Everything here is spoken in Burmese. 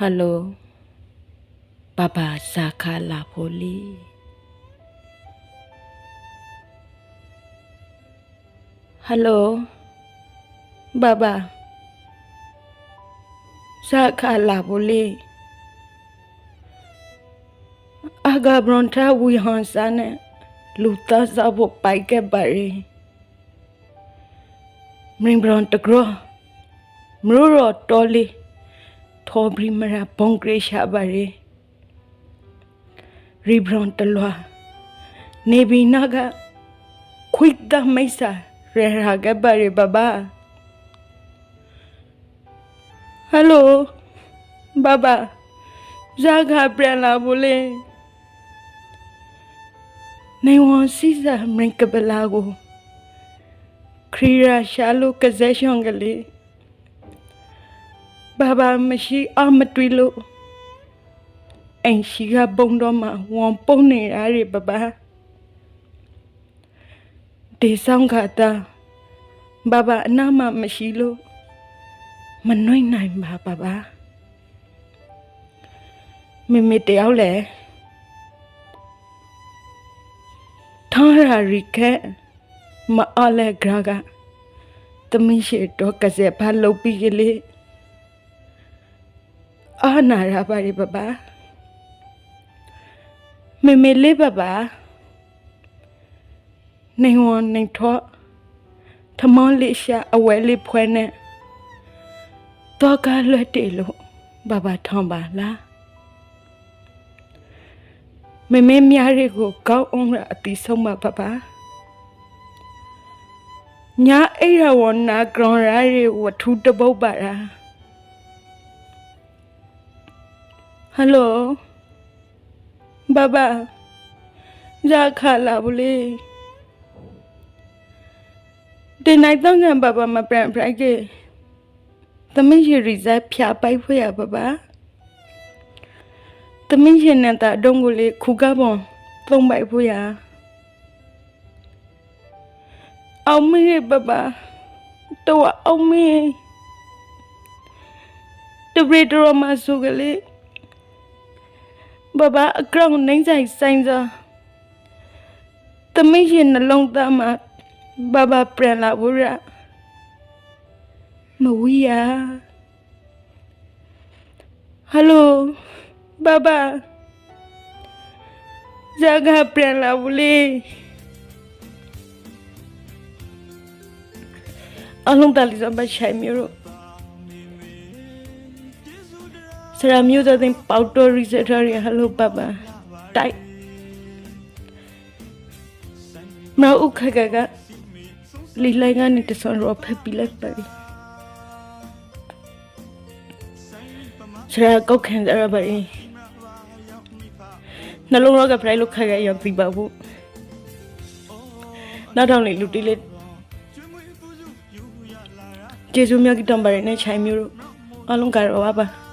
ဟယ်လိုဘဘာစာခါလာဖိုလီဟယ်လိုဘဘာစာခါလာဖိုလီအဂါဘရွန်တာဝီဟန်ဆာနဲ့လူသားစားဖို့ပိုက်ခဲ့ပါရီမင်းဘရွန်တဂရမရရတော်လီ thobrimara pongresha bare ribrontalwa nebinaga khuidda maisa rehraga bare baba. Hello baba. जा घाबराला बोले नहीं वहाँ सीधा मैं कब लागो क्रीड़ा शालो कजैश होंगे ဘဘာဟယ်လိုဘဘာဇာကပြန်လာဘူးလေနေဝန်စီစာမင်ကပလာကိုခရီရာရှာလိုကဇက်ရှွန်ကလေးဘာဘာမရှိအမတွေ့လို့အိမ်ရှိကဘုံတော့မှဝန်ပုံနေရရဘဘာဒီဆောင်ခတာဘာဘာအနာမမရှိလို့မနှွိမ့်နိုင်ပါဘာဘာမိမိတယောက်လေထားရရီခဲမအားလဲဂရာကတမင်းရှိတော့ကစက်ဖာလုပ်ပြီးကလေး အာနာရပါရီဘဘာမေမေလေးဘဘာနေဝန်နေထောထမောလေးရှာအဝဲလေးဖွဲနဲ့တော့ကလွတ်တယ်လို့ဘဘာထောင်းပါလားမေမေမြားရီကိုကောင်းအောင်ရအတိဆုံးပါဘဘာညာအိရဝနာဂရွန်ရာရီဝထူတပုတ်ပါလား ဟယ်လိုဘာဘာဇာခါလာဘူးလေဒီနိုင်တော့ငါဘာဘာမပြန်ပြိုက်ကေသမင်းရီဇက်ဖြာပိုက်ဖွေရဘာဘာသမင်းရှင်နဲ့ ဘာဘာတော့အောင်မေးတပရီတော်မဆုကလေးဘဘအကောင့်နိုင်ဆိုင်ဆိုင်စားတမင်းရှင်နှလုံးသားမှာဘဘပြန်လာဘူးရမဝီယာဟယ်လိုဘဘဇာကပြန်လာဘူးလေအလုံးတလီစဘချိုင်မျိုး ဆရာမျိုးသားတင်ပေါတော်ရီစက်ထရီဟယ်လိုပပတိုက်မအုခကကလီလိုက်ကနေတဆွန်ရောဖက်ပြီးလိုက်ပါဆရာကောက်ခံကြရပါရင်နှလုံးရောကဖရိုက်လို့ခက်ခဲ့ရောက်ပြီပါဘူးနောက်တော့လေလူတီလေးကျေးဇူးများကြီးတောင်းပါရတဲ့ခြိုင်မျိုးတို့အလုံးကြတော့ပါပါ